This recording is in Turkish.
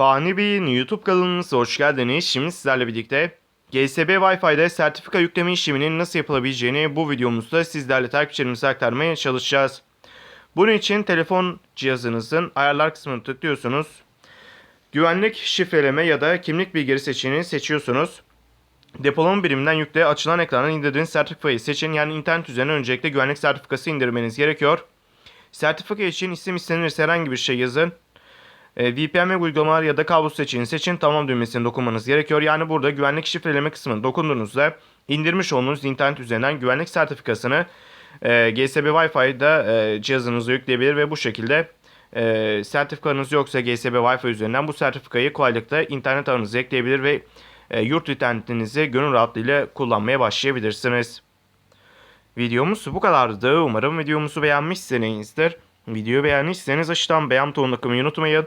Fani Bey'in YouTube kanalımıza hoş geldiniz. Şimdi sizlerle birlikte GSB Wi-Fi'de sertifika yükleme işleminin nasıl yapılabileceğini bu videomuzda sizlerle takipçilerimize aktarmaya çalışacağız. Bunun için telefon cihazınızın ayarlar kısmını tıklıyorsunuz. Güvenlik, şifreleme ya da kimlik bilgileri seçeneğini seçiyorsunuz. Depolama biriminden yükle açılan ekrandan indirdiğiniz sertifikayı seçin. Yani internet üzerinden öncelikle güvenlik sertifikası indirmeniz gerekiyor. Sertifika için isim istenirse herhangi bir şey yazın. E, VPN uygulamalar ya da kablo seçeneğini seçin. Tamam düğmesine dokunmanız gerekiyor. Yani burada güvenlik şifreleme kısmına dokunduğunuzda indirmiş olduğunuz internet üzerinden güvenlik sertifikasını e, GSB Wi-Fi'da e, cihazınıza yükleyebilir ve bu şekilde e, sertifikanız yoksa GSB Wi-Fi üzerinden bu sertifikayı kolaylıkla internet ağınıza ekleyebilir ve e, yurt internetinizi gönül rahatlığıyla kullanmaya başlayabilirsiniz. Videomuz bu kadardı. Umarım videomuzu beğenmişsinizdir. Videoyu beğendiyseniz aşağıdan beğen butonuna unutmayın.